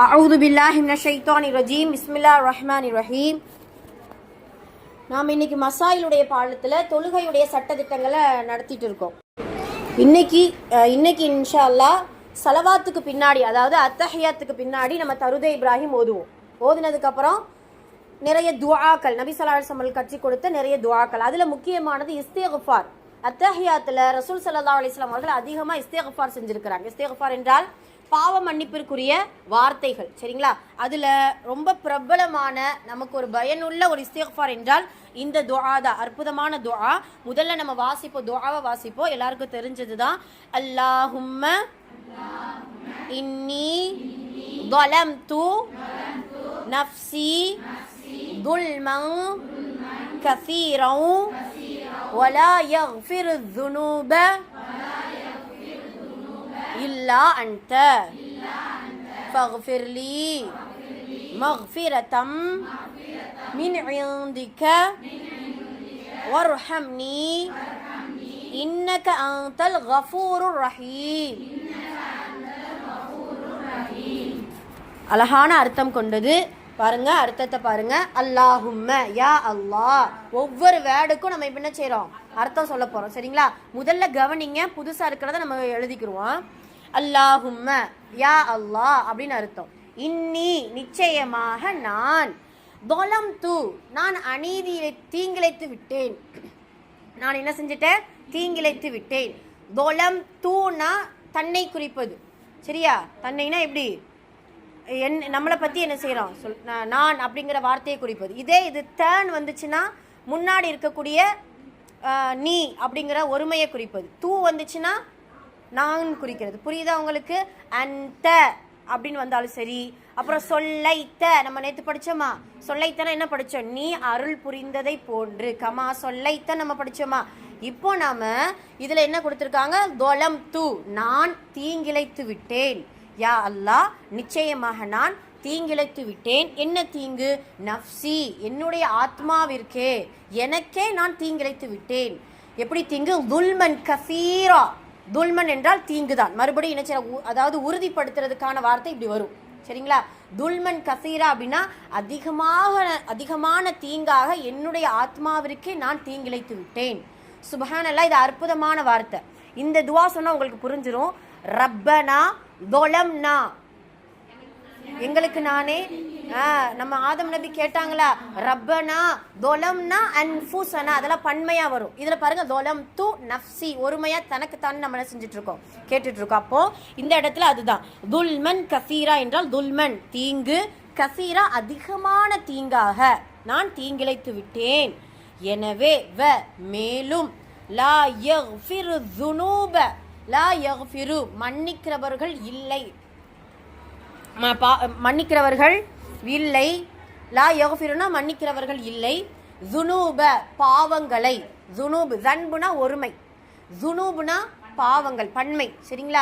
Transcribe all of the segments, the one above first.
அவுது பில்லாஹி மின ரஜீம். இஸ்மில்லா ரஹ்மான் ரஹீம். நாம் இன்னைக்கு மசாயிலுடைய பாடத்தில் தொழுகையுடைய சட்டத்திட்டங்களை நடத்திட்டு இருக்கோம். இன்னைக்கு இன்னைக்கு இன்ஷா அல்லாஹ் சலவாத்துக்கு பின்னாடி அதாவது அத்தஹியாத்துக்கு பின்னாடி நம்ம தருதே இப்ராஹிம் ஓதுவோம். ஓதுனதுக்கப்புறம் நிறைய துவாக்கள் நபி ஸல்லல்லாஹு கட்சி கொடுத்த நிறைய துவாக்கள் அதில் முக்கியமானது இஸ்திக்ஃபார். அத்தஹியாத்தில் ரசூல் சல்லா அலிஸ்லாம் அவர்கள் அதிகமாக இஸ்தேகுஃபார் செஞ்சிருக்கிறாங்க. இஸ்தேகுஃபார் என்றால் பாவ மன்னிப்பிற்குரிய வார்த்தைகள் சரிங்களா அதில் ரொம்ப பிரபலமான நமக்கு ஒரு பயனுள்ள ஒரு இஸ்திக்ஃபார் என்றால் இந்த துஆ தான் அற்புதமான துஆ முதல்ல நம்ம வாசிப்போம் துஆவை வாசிப்போம் எல்லாருக்கும் தெரிஞ்சது தான் அல்லாஹும்ம இன்னி ظلمت نفسي ظلما كثيرا ولا يغفر الذنوب إلا أنت فاغفر لي مغفرة من عندك وارحمني إنك أنت الغفور الرحيم அழகான அர்த்தம் கொண்டது பாருங்க அர்த்தத்தை பாருங்க. அல்லாஹும்ம யா அல்லாஹ். ஒவ்வொரு வேர்டுக்கும் நம்ம இப்போ என்ன செய்கிறோம் அர்த்தம் சொல்ல போகிறோம் சரிங்களா? முதல்ல கவனிங்க புதுசாக இருக்கிறத நம்ம எழுதிக்கிருவோம். அல்லாஹும்ம யா அல்லாஹ் அப்படின்னு அர்த்தம். இன்னி நிச்சயமாக நான். தொலம் தூ நான் அநீதியை தீங்கிழைத்து விட்டேன். நான் என்ன செஞ்சிட்டேன்? தீங்கிழைத்து விட்டேன். தொலம் தூனா தன்னை குறிப்பது. சரியா? தன்னைனா எப்படி? என் நம்மளை பற்றி என்ன செய்கிறோம் சொல் நான் அப்படிங்கிற வார்த்தையை குறிப்பது. இதே இது தேன் வந்துச்சுன்னா முன்னாடி இருக்கக்கூடிய நீ அப்படிங்கிற ஒருமையை குறிப்பது. தூ வந்துச்சுன்னா நான் குறிக்கிறது. புரியுதா உங்களுக்கு? அந்த அப்படின்னு வந்தாலும் சரி அப்புறம் சொல்லைத்த நம்ம நேற்று படிச்சோமா? சொல்லைத்தனா என்ன படித்தோம் நீ அருள் புரிந்ததை போன்று. கமா சொல்லைத்த நம்ம படிச்சோமா? இப்போ நாம் இதில் என்ன கொடுத்துருக்காங்க? தொலம் தூ. நான் தீங்கிழைத்து விட்டேன். யா அல்லாஹ் நிச்சயமாக நான் தீங்கிழைத்து விட்டேன். என்ன தீங்கு? நஃப்சி என்னுடைய ஆத்மாவிற்கே. எனக்கே நான் தீங்கிழைத்து விட்டேன். எப்படி தீங்கு? துல்மன் கசீரா. துல்மன் என்றால் தீங்கு தான் மறுபடியும் என்ன செய்ய உ- அதாவது உறுதிப்படுத்துறதுக்கான வார்த்தை இப்படி வரும். சரிங்களா? துல்மன் கசீரா அப்படின்னா அதிகமாக அதிகமான தீங்காக என்னுடைய ஆத்மாவிற்கே நான் தீங்கிழைத்து விட்டேன். சுபஹானல்லாஹ் இது அற்புதமான வார்த்தை. இந்த துவா சொன்னால் உங்களுக்கு புரிஞ்சிடும் ரப்பனா தொலம்னா எங்களுக்கு நானே நம்ம ஆதம் நபி கேட்டாங்களா ரப்பனா தொலம்னா அன்ஃபுசனா அதெல்லாம் பண்மையா வரும். இதுல பாருங்க தொலம் து நஃப்சி ஒருமையா தனக்கு தான் நம்ம செஞ்சுட்டு இருக்கோம் கேட்டுட்டு இருக்கோம் அப்போ இந்த இடத்துல அதுதான். துல்மன் கசீரா என்றால் துல்மன் தீங்கு கசீரா அதிகமான தீங்காக நான் தீங்கிழைத்து விட்டேன். எனவே வ மேலும் லா யஃபிரு துனூப லா யஃபிரு மன்னிக்கிறவர்கள் இல்லை. ம- பா- மன்னிக்கிறவர்கள் இல்லை. லா யஃபிருனா மன்னிக்கிறவர்கள் இல்லை. ஜுனூப பாவங்களை. ஜுனூப் ஜன்புனா ஒருமை. ஜுனூப்னா பாவங்கள் பன்மை. சரிங்களா?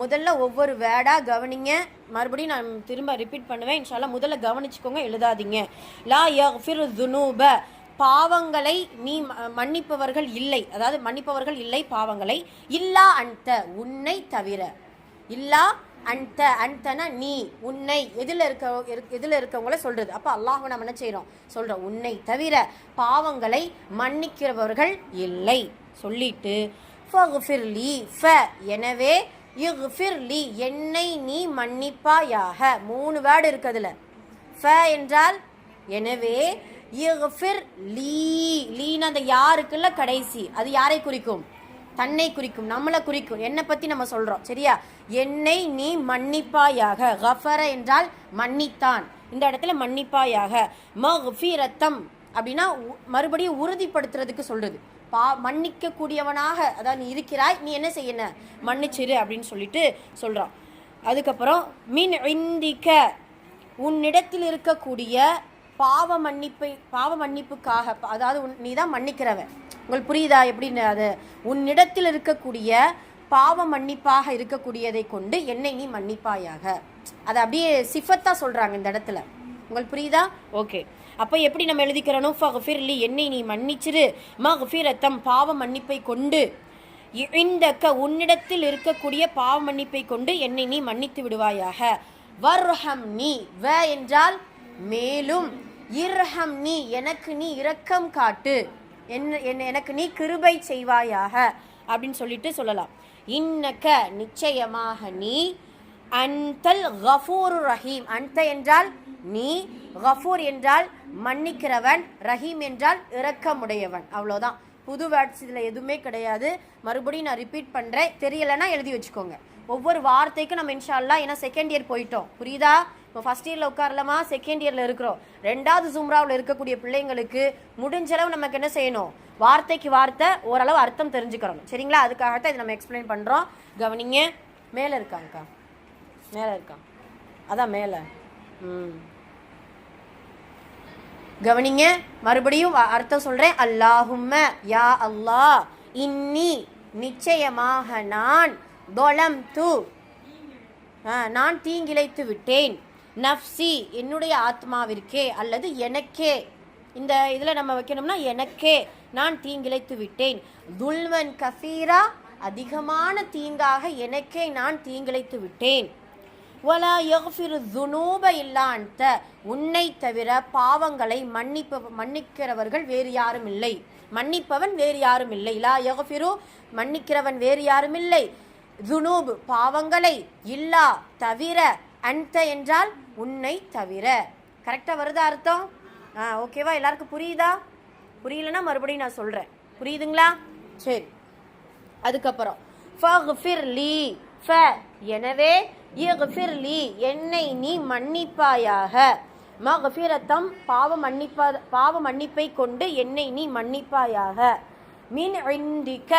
முதல்ல ஒவ்வொரு வேர்டாக கவனிங்க. மறுபடியும் நான் திரும்ப ரிப்பீட் பண்ணுவேன். இன்ஷால்லாம் முதல்ல கவனிச்சுக்கோங்க எழுதாதீங்க. லா யஃபிரு ஜுனூப பாவங்களை நீ ம- மன்னிப்பவர்கள் இல்லை. அதாவது மன்னிப்பவர்கள் இல்லை பாவங்களை. இல்லா அன்த உன்னை தவிர. இல்லா அன்த அன்தனா நீ உன்னை. எதில் இருக்க எதில் இருக்கவங்கள சொல்கிறது அப்போ அல்லாஹ் நம்ம என்ன செய்கிறோம் சொல்கிறோம் உன்னை தவிர பாவங்களை மன்னிக்கிறவர்கள் இல்லை. சொல்லிட்டு ஃபஃபிர்லி ஃப. எனவே இஃபிர்லி என்னை நீ மன்னிப்பாயாக. மூணு வேர்டு இருக்கு ஃப என்றால் எனவே இஃபிர் லீ. லீனா அந்த யாருக்குள்ள கடைசி. அது யாரை குறிக்கும்? தன்னை குறிக்கும் நம்மளை குறிக்கும். என்னை பற்றி நம்ம சொல்கிறோம் சரியா? என்னை நீ மன்னிப்பாயாக. கஃபர என்றால் மன்னித்தான். இந்த இடத்துல மன்னிப்பாயாக. மஃபிரத்தம் அப்படின்னா உ- மறுபடியும் உறுதிப்படுத்துறதுக்கு சொல்கிறது பா மன்னிக்கக்கூடியவனாக அதாவது நீ இருக்கிறாய் நீ என்ன செய்யணும் மன்னிச்சிரு அப்படின்னு சொல்லிட்டு சொல்கிறான் அதுக்கப்புறம் மின் இந்திக்க உன்னிடத்தில் இருக்கக்கூடிய பாவ மன்னிப்பை பாவ மன்னிப்புக்காக அதாவது உன் நீ தான் மன்னிக்கிறவன். உங்களுக்கு புரியுதா? எப்படின்னு அது உன்னிடத்தில் இருக்கக்கூடிய பாவ மன்னிப்பாக இருக்கக்கூடியதை கொண்டு என்னை நீ மன்னிப்பாயாக. அதை அப்படியே சிஃபத்தாக சொல்கிறாங்க இந்த இடத்துல. உங்களுக்கு புரியுதா? ஓகே. அப்போ எப்படி நம்ம எழுதிக்கிறோம்? ஃபஃபிர்லி என்னை நீ மன்னிச்சிரு. மஃபிரத்தம் பாவ மன்னிப்பை கொண்டு இந்தக்க உன்னிடத்தில் இருக்கக்கூடிய பாவ மன்னிப்பை கொண்டு என்னை நீ மன்னித்து விடுவாயாக. வர்ஹம் நீ வ என்றால் மேலும். இர்ஹம் நீ எனக்கு நீ இரக்கம் காட்டு. என்ன எனக்கு நீ கிருபை செய்வாயாக அப்படின்னு சொல்லிட்டு சொல்லலாம். இன்னக்க நிச்சயமாக நீ அன்தல் கஃபூர் ரஹீம். அந்த என்றால் நீ கஃபூர் என்றால் மன்னிக்கிறவன் ரஹீம் என்றால் இரக்கமுடையவன். அவ்வளோதான் புது வேர்ட்ஸ் இதில் எதுவுமே கிடையாது. மறுபடியும் நான் ரிப்பீட் பண்ணுறேன் தெரியலைன்னா எழுதி வச்சுக்கோங்க. ஒவ்வொரு வார்த்தைக்கும் நம்ம இன்ஷால்லாம் ஏன்னா செகண்ட் இயர் போயிட்டோம். புரியுதா? இப்போ ஃபஸ்ட் இயரில் உட்காரலாமா? செகண்ட் இயரில் இருக்கிறோம். ரெண்டாவது ஜும்ராவில் இருக்கக்கூடிய பிள்ளைங்களுக்கு முடிஞ்சளவு நமக்கு என்ன செய்யணும்? வார்த்தைக்கு வார்த்தை ஓரளவு அர்த்தம் தெரிஞ்சுக்கிறோம் சரிங்களா? அதுக்காக தான் இதை நம்ம எக்ஸ்பிளைன் பண்ணுறோம் கவனிங்க. மேலே இருக்காங்கக்கா மேலே இருக்கான் அதான் மேலே. ம். கவனிங்க. மறுபடியும் அர்த்தம் சொல்கிறேன் அல்லாஹும்ம யா அல்லாஹ் இன்னி நிச்சயமாக நான் தொலம் து நான் தீங்கிழைத்து விட்டேன். நஃப்சி என்னுடைய ஆத்மாவிற்கே அல்லது எனக்கே. இந்த இதில் நம்ம வைக்கணும்னா எனக்கே. நான் தீங்கிழைத்து விட்டேன். துல்வன் கஃபீரா அதிகமான தீங்காக எனக்கே நான் தீங்கிழைத்து விட்டேன். வலா யஃபிரு துனூப இல்லான்த உன்னை தவிர பாவங்களை மன்னிப்ப மன்னிக்கிறவர்கள் வேறு யாரும் இல்லை. மன்னிப்பவன் வேறு யாரும் இல்லை. லா யஃபிரு மன்னிக்கிறவன் வேறு யாரும் இல்லை. துனூப் பாவங்களை இல்லா தவிர அன்த என்றால் உன்னை தவிர. கரெக்டாக வருதா அர்த்தம்? ஆ ஓகேவா எல்லாருக்கும் புரியுதா? புரியலன்னா மறுபடியும் நான் சொல்கிறேன் புரியுதுங்களா? சரி. அதுக்கப்புறம் ஃபஃபிர் லீ ஃப எனவே இஃபிர் லீ என்னை நீ மன்னிப்பாயாக. மஃபிரத்தம் பாவ மன்னிப்பா பாவ மன்னிப்பை கொண்டு என்னை நீ மன்னிப்பாயாக. மின் இந்திக்க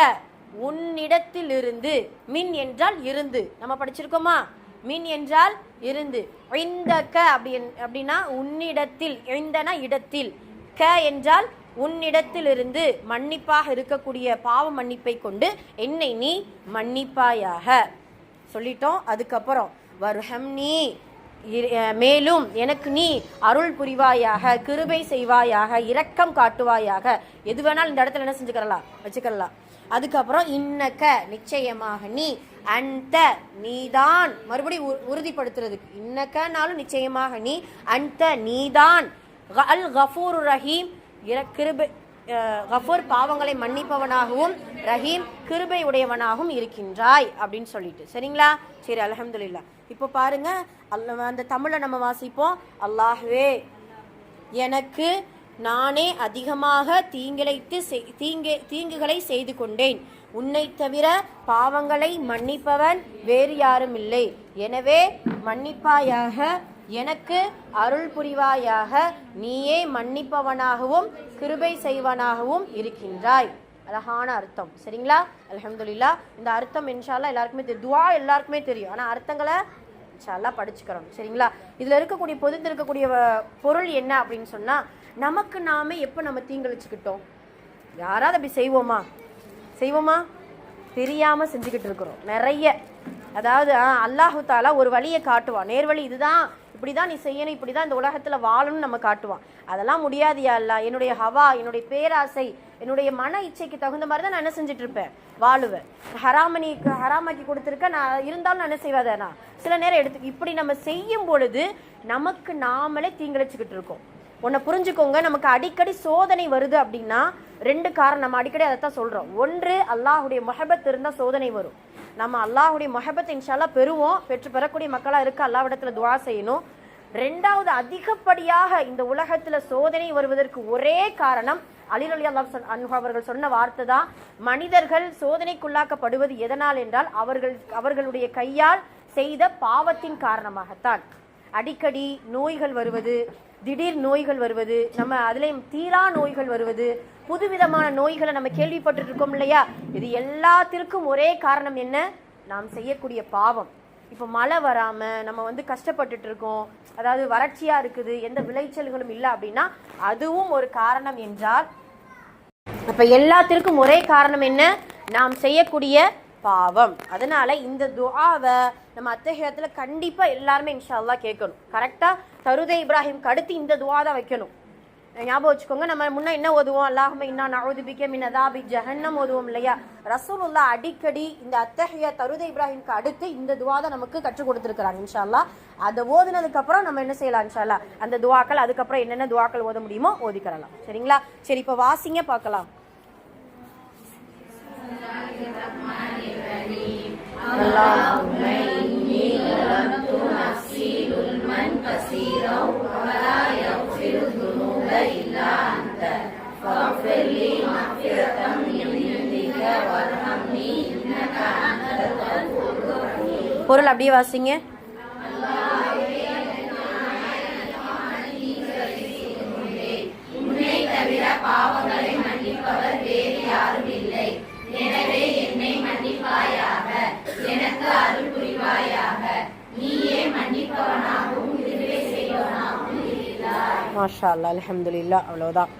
உன்னிடத்திலிருந்து மின் என்றால் இருந்து. நம்ம படிச்சிருக்கோமா? மின் என்றால் இருந்து. இந்தக்க அப்படி என்- அப்படின்னா உன்னிடத்தில் இந்தனா இடத்தில். க என்றால் உன்னிடத்திலிருந்து மன்னிப்பாக இருக்கக்கூடிய பாவ மன்னிப்பை கொண்டு என்னை நீ மன்னிப்பாயாக. சொல்லிட்டோம் அதுக்கப்புறம் வருஹம் நீ இரு- மேலும் எனக்கு நீ அருள் புரிவாயாக கிருபை செய்வாயாக இரக்கம் காட்டுவாயாக. எது வேணாலும் இந்த இடத்துல என்ன செஞ்சுக்கிறலாம்? வச்சுக்கிறலாம். அதுக்கப்புறம் இன்னக்க நிச்சயமாக நீ அந்த நீதான். மறுபடியும் உ- உறுதிப்படுத்துறதுக்கு. இன்னக்கனாலும் நிச்சயமாக நீ அந்த நீதான். க- அல் கஃபூர் ரஹீம். இர- கிருபை கஃபூர் பாவங்களை மன்னிப்பவனாகவும் ரஹீம் கிருபை உடையவனாகவும் இருக்கின்றாய் அப்படின்னு சொல்லிட்டு. சரிங்களா? சரி அல்ஹம்துலில்லா. இப்போ பாருங்க அந்த தமிழை நம்ம வாசிப்போம். அல்லாஹ்வே எனக்கு நானே அதிகமாக தீங்கிழைத்து செய்- தீங்கு தீங்குகளை செய்து கொண்டேன். உன்னை தவிர பாவங்களை மன்னிப்பவன் வேறு யாரும் இல்லை எனவே மன்னிப்பாயாக எனக்கு அருள் புரிவாயாக நீயே மன்னிப்பவனாகவும் கிருபை செய்வனாகவும் இருக்கின்றாய். அழகான அர்த்தம். சரிங்களா? அலமதுல்லா இந்த அர்த்தம் இன்ஷால்லா எல்லாருக்குமே தெரியும். துவா எல்லாருக்குமே தெரியும். ஆனால் அர்த்தங்களை இன்ஷால்லா படிச்சுக்கிறோம். சரிங்களா? இதில் இருக்கக்கூடிய பொதிந்து இருக்கக்கூடிய பொருள் என்ன அப்படின்னு சொன்னால் நமக்கு நாமே எப்போ நம்ம தீங்கழிச்சுக்கிட்டோம்? யாராவது அப்படி செய்வோமா? செய்வோமா? தெரியாமல் செஞ்சுக்கிட்டு இருக்கிறோம். நிறைய. அதாவது ஆ, அல்லாஹு தாலா ஒரு வழியை காட்டுவான். நேர்வழி இதுதான். இப்படி தான் நீ செய்யணும் இப்படி தான் இந்த உலகத்தில் வாழணும்னு நம்ம காட்டுவான். அதெல்லாம் முடியாதியா அல்லா என்னுடைய ஹவா என்னுடைய பேராசை என்னுடைய மன இச்சைக்கு தகுந்த மாதிரி தான் நான் என்ன செஞ்சுட்டு இருப்பேன் வாழுவேன் ஹராமணி ஹராமாக்கி கொடுத்துருக்க நான் இருந்தாலும் நான் என்ன செய்வாதேனா நான் சில நேரம் எடுத்து இப்படி நம்ம செய்யும் பொழுது நமக்கு நாமளே தீங்கிழைச்சிக்கிட்டு இருக்கோம். ஒன்று புரிஞ்சுக்கோங்க நமக்கு அடிக்கடி சோதனை வருது அப்படின்னா ரெண்டு காரணம் நம்ம அடிக்கடி அதை தான் சொல்கிறோம் ஒன்று அல்லாஹுடைய மொஹபத் இருந்தால் சோதனை வரும். நம்ம அல்லாஹுடைய மொஹபத் இன்ஷால்லா பெறுவோம் பெற்று பெறக்கூடிய மக்களாக இருக்க அல்லாவிடத்தில் துவா செய்யணும். ரெண்டாவது அதிகப்படியாக இந்த உலகத்தில் சோதனை வருவதற்கு ஒரே காரணம் அலில் அலி அல்லா அன்ஹு அவர்கள் சொன்ன வார்த்தை தான் மனிதர்கள் சோதனைக்குள்ளாக்கப்படுவது எதனால் என்றால் அவர்கள் அவர்களுடைய கையால் செய்த பாவத்தின் காரணமாகத்தான். அடிக்கடி நோய்கள் வருவது திடீர் நோய்கள் வருவது நம்ம அதுலேயும் தீரா நோய்கள் வருவது புதுவிதமான நோய்களை நம்ம கேள்விப்பட்டு இருக்கோம் இல்லையா? இது எல்லாத்திற்கும் ஒரே காரணம் என்ன? நாம் செய்யக்கூடிய பாவம். இப்போ மழை வராமல் நம்ம வந்து கஷ்டப்பட்டுட்டு இருக்கோம் அதாவது வறட்சியாக இருக்குது எந்த விளைச்சல்களும் இல்லை அப்படின்னா அதுவும் ஒரு காரணம் என்றால் அப்போ எல்லாத்திற்கும் ஒரே காரணம் என்ன? நாம் செய்யக்கூடிய பாவம். அதனால இந்த துஆவை நம்ம அத்தகையத்துல கண்டிப்பா எல்லாருமே இன்ஷால்லா கேட்கணும். கரெக்டா தருதை இப்ராஹிம்க்கு அடுத்து இந்த துவா தான் வைக்கணும். ஞாபகம் வச்சுக்கோங்க நம்ம முன்னே என்ன ஓதுவோம்? அல்லாஹுமே இன்னா நவுதுபிக்க பிக்க ஜஹன்னம் ஓதுவோம் இல்லையா? ரசூலுல்லா அடிக்கடி இந்த அத்தகைய தருதை இப்ராஹிம்க்கு அடுத்து இந்த துவா தான் நமக்கு கற்றுக் கொடுத்துருக்கிறாங்க இன்ஷால்லா அதை ஓதுனதுக்கப்புறம் நம்ம என்ன செய்யலாம் இன்ஷால்லா அந்த துவாக்கள் அதுக்கப்புறம் என்னென்ன துவாக்கள் ஓத முடியுமோ ஓதிக்கிறலாம் சரிங்களா? சரி இப்போ வாசிங்க பார்க்கலாம். அப்படியே வாசிங்க. மாஷா அல்லா அலமதுல்லா அவ்வளோதான்